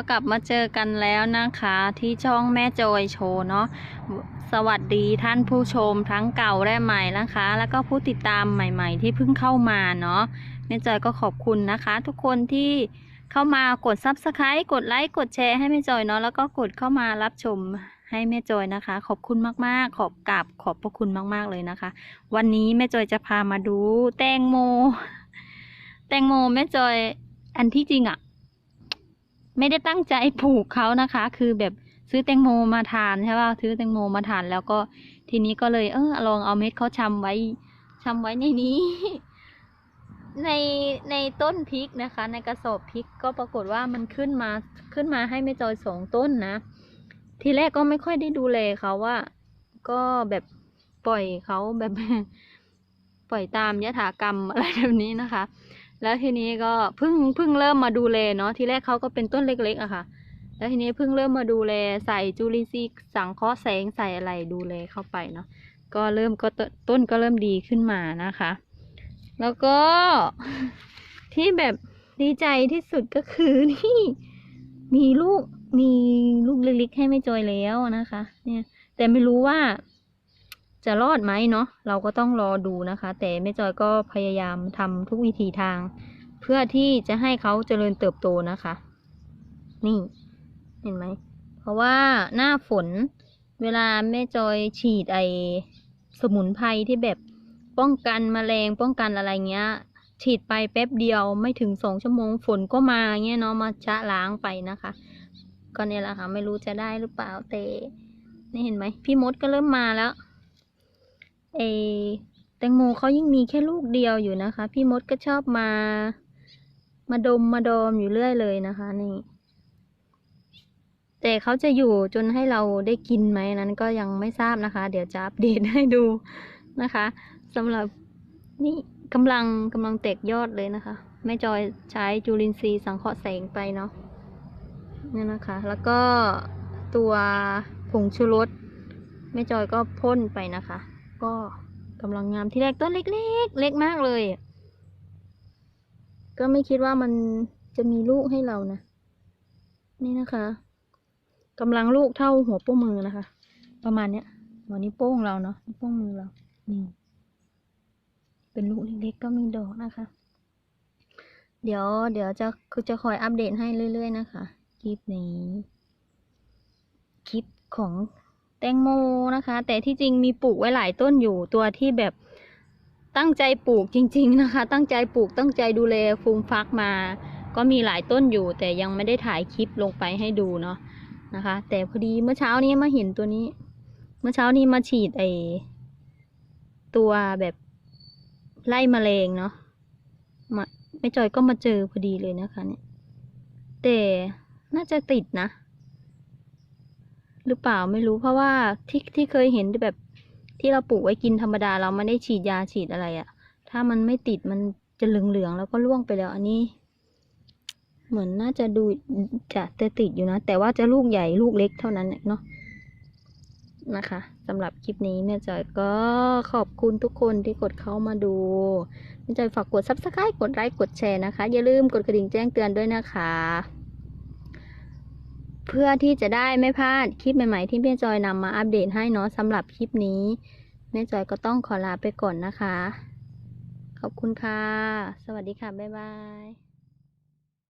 ก็กลับมาเจอกันแล้วนะคะ ที่ช่องแม่จอยโชว์เนาะสวัสดีท่านผู้ชมทั้งเก่าและใหม่นะคะ แล้วก็ผู้ติดตามใหม่ ๆ ที่เพิ่งเข้ามาเนาะแม่จอยก็ขอบคุณนะคะ ทุกคนที่เข้ามากด subscribe กดไลค์กดแชร์ให้แม่จอยเนาะแล้วก็กดเข้ามารับชมให้แม่จอยนะคะ ขอบคุณมากๆ ขอบกราบขอบพระคุณมาก ๆเลยนะคะ วันนี้แม่จอยจะพามาดูแตงโม แตงโมแม่จอยอันที่จริงอะ ไม่ได้ตั้งใจปลูกเขานะคะ คือแบบซื้อแตงโมมาทานใช่ป่ะซื้อแตงโมมาทานแล้วก็ทีนี้ก็เลยเออลองเอาเม็ดเขาชำไว้ชำไว้ในนี้ ในในต้นพริกนะคะ ในกระสอบพริกก็ปรากฏว่ามันขึ้นมาขึ้นมาให้แม่จอยสองต้นนะ ทีแรกก็ไม่ค่อยได้ดูแลเขาว่า ก็แบบปล่อยเขาแบบ ปล่อยตามยถากรรมอะไรแบบนี้นะคะ แล้วทีนี้ก็เพิ่งเพิ่งเริ่มมาดูแลเนาะทีแรกเขาก็เป็นต้นเล็กๆอะค่ะ แล้วทีนี้เพิ่งเริ่มมาดูแลใส่จุลินทรีย์สังเคราะห์แสงใส่อะไรดูแลเข้าไปเนาะก็เริ่มก็ต้นก็เริ่มดีขึ้นมานะคะ แล้วก็ที่แบบดีใจที่สุดก็คือนี่มีลูกมีลูกเล็กๆให้แม่จอยแล้วนะคะ เนี่ย แต่ไม่รู้ว่า จะรอดไหมเนาะเราก็ต้องรอดูนะคะ แต่แม่จอยก็พยายามทำทุกวิธีทาง เพื่อที่จะให้เขาเจริญเติบโตนะคะ นี่เห็นไหม เพราะว่าหน้าฝนเวลาแม่จอยฉีดไอสมุนไพรที่แบบป้องกันแมลงป้องกันอะไรเงี้ย ฉีดไปแป๊บเดียวไม่ถึงสองชั่วโมงฝนก็มาเงี้ยเนาะมาชะล้างไปนะคะ ก็เนี่ยแหละค่ะไม่รู้จะได้หรือเปล่าแต่นี่เห็นไหมพี่มดก็เริ่มมาแล้ว เออแตงโมเขายิ่งมีแค่ลูกเดียวอยู่นะคะ พี่มดก็ชอบมา มาดมมาดมอยู่เรื่อยเลยนะคะ นี่ แต่เขาจะอยู่จนให้เราได้กินไหมนั้นก็ยังไม่ทราบนะคะ เดี๋ยวจะอัปเดตให้ดูนะคะสำหรับนี่กำลังกำลังแตกยอดเลยนะคะแม่จอยใช้จุลินทรีย์สังเคราะห์แสงไปเนาะนี่นะคะ แล้วก็ตัวผงชูรสแม่จอยก็พ่นไปนะคะ ก็กำลังงามที่แรกต้นเล็กๆเล็กมากเลย ก็ไม่คิดว่ามันจะมีลูกให้เรานะ นี่นะคะกำลังลูกเท่าหัวโป้งมือนะคะ ประมาณเนี้ยหัวนิ้วโป้งเราเนาะนิ้วโป้งมือเรา นี่ เป็นลูกเล็กๆก็มีดอกนะคะ เดี๋ยว เดี๋ยวจะคือจะคอยอัปเดตให้เรื่อยๆนะคะ คลิปนี้ คลิปของ แตงโมนะคะ แต่ที่จริงมีปลูกไว้หลายต้นอยู่ตัวที่แบบตั้งใจปลูกจริง ๆนะคะ ตั้งใจปลูกตั้งใจดูแลฟูมฟักมา ก็มีหลายต้นอยู่ แต่ยังไม่ได้ถ่ายคลิปลงไปให้ดูเนาะนะคะ แต่พอดีเมื่อเช้านี้มาเห็นตัวนี้ เมื่อเช้านี้มาฉีดไอตัวแบบไล่แมลงเนาะมาแม่จอยก็มาเจอพอดีเลยนะคะเนี่ยแต่น่าจะติดนะ หรือเปล่าไม่รู้เพราะว่าที่ที่เคยเห็นแบบที่เราปลูกไว้กินธรรมดาเราไม่ได้ฉีดยาฉีดอะไรอะ่ะ ถ้ามันไม่ติดมันจะเหลืองๆแล้วก็ร่วงไปแล้ว อันนี้ เหมือนน่าจะดูจะจะติดอยู่นะ แต่ว่าจะลูกใหญ่ลูกเล็กเท่านั้นเนาะนะคะสำหรับคลิปนี้แม่จอยก็ขอบคุณทุกคนที่กดเข้ามาดูแม่จอยฝากกด subscribe กดไลค์กดแชร์นะคะ อย่าลืมกดกระดิ่งแจ้งเตือนด้วยนะคะ เพื่อที่จะได้ไม่พลาดคลิปใหม่ๆ ที่แม่จอยนำมาอัปเดตให้เนาะสำหรับคลิปนี้แม่จอยก็ต้องขอลาไปก่อนนะคะ ขอบคุณค่ะ สวัสดีค่ะ บ๊ายบาย